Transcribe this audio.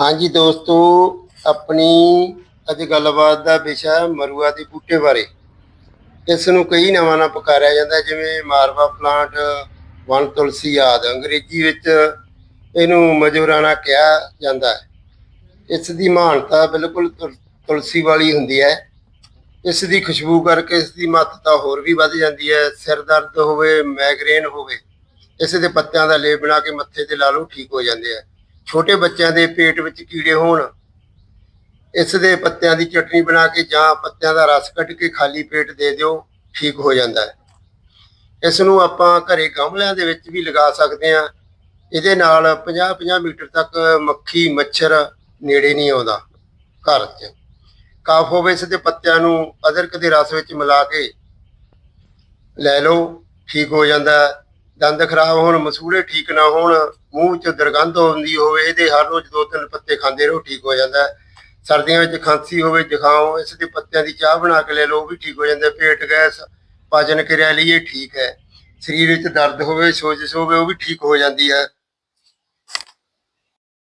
ਹਾਂਜੀ ਦੋਸਤੋ, ਆਪਣੀ ਅੱਜ ਗੱਲਬਾਤ ਦਾ ਵਿਸ਼ਾ ਮਰੂਆ ਦੇ ਬੂਟੇ ਬਾਰੇ। ਇਸ ਨੂੰ ਕਈ ਨਾਵਾਂ ਨਾਲ ਪੁਕਾਰਿਆ ਜਾਂਦਾ ਜਿਵੇਂ ਮਾਰਵਾ ਪਲਾਂਟ ਵਨ ਤੁਲਸੀ ਆਦਿ। ਅੰਗਰੇਜ਼ੀ ਵਿੱਚ ਇਹਨੂੰ ਮਜੂਰਾਨਾ ਕਿਹਾ ਜਾਂਦਾ ਹੈ। ਇਸ ਦੀ ਮਹਾਨਤਾ ਬਿਲਕੁਲ ਤੁਲ- ਤੁਲਸੀ ਵਾਲੀ ਹੁੰਦੀ ਹੈ। ਇਸ ਦੀ ਖੁਸ਼ਬੂ ਕਰਕੇ ਇਸ ਦੀ ਮਹੱਤਤਾ ਹੋਰ ਵੀ ਵੱਧ ਜਾਂਦੀ ਹੈ। ਸਿਰ ਦਰਦ ਹੋਵੇ ਮਾਈਗ੍ਰੇਨ ਹੋਵੇ, ਇਸ ਦੇ ਪੱਤਿਆਂ ਦਾ ਲੇਪ ਬਣਾ ਕੇ ਮੱਥੇ ਤੇ ਲਾ ਲਓ, ਠੀਕ ਹੋ ਜਾਂਦੇ ਆ। ਛੋਟੇ ਬੱਚਿਆਂ ਦੇ ਪੇਟ ਵਿੱਚ ਕੀੜੇ ਹੋਣ, ਇਸ ਦੇ ਪੱਤਿਆਂ ਦੀ ਚਟਨੀ ਬਣਾ ਕੇ ਜਾਂ ਪੱਤਿਆਂ ਦਾ ਰਸ ਕੱਢ ਕੇ ਖਾਲੀ ਪੇਟ ਦੇ ਦਿਓ, ਠੀਕ ਹੋ ਜਾਂਦਾ ਹੈ। ਇਸ ਨੂੰ ਆਪਾਂ ਘਰੇ ਗਮਲਿਆਂ ਦੇ ਵਿੱਚ ਵੀ ਲਗਾ ਸਕਦੇ ਹਾਂ। ਇਹਦੇ ਨਾਲ 50-50 ਮੀਟਰ ਤੱਕ ਮੱਖੀ, ਮੱਛਰ ਨੇੜੇ ਨਹੀਂ ਆਉਂਦਾ ਘਰ 'ਚ। ਕਾਫ ਹੋਵੇ ਇਸ ਦੇ ਪੱਤਿਆਂ ਨੂੰ ਅਦਰਕ ਦੇ ਰਸ ਵਿੱਚ ਮਿਲਾ ਕੇ ਲੈ ਲਓ, ਠੀਕ ਹੋ ਜਾਂਦਾ ਹੈ। ਦੰਦ ਖਰਾਬ ਹੋਣ ਮਸੂੜੇ ਠੀਕ ਨਾ ਹੋਣ, ਮੂੰਹ 'ਚ ਦੁਰਗੰਧ ਹੁੰਦੀ ਹੋਵੇ, ਇਹਦੇ ਹਰ ਰੋਜ਼ ਦੋ ਤਿੰਨ ਪੱਤੇ ਖਾਂਦੇ ਰਹੋ, ਠੀਕ ਹੋ ਜਾਂਦਾ ਸਰਦੀਆਂ ਵਿੱਚ ਖਾਂਸੀ ਹੋਵੇ, ਜ਼ੁਕਾਮ ਇਸ ਦੇ ਪੱਤਿਆਂ ਦੀ ਚਾਹ ਬਣਾ ਕੇ ਲੈ ਲਓ, ਉਹ ਵੀ ਠੀਕ ਹੋ ਜਾਂਦਾ ਪੇਟ, ਗੈਸ, ਪਾਚਨ ਕਿਰਿਆ ਲਈ ਇਹ ਠੀਕ ਹੈ। ਸਰੀਰ ਵਿੱਚ ਦਰਦ ਹੋਵੇ, ਸੋਜਸ਼ ਹੋਵੇ, ਉਹ ਵੀ ਠੀਕ ਹੋ ਜਾਂਦੀ ਹੈ।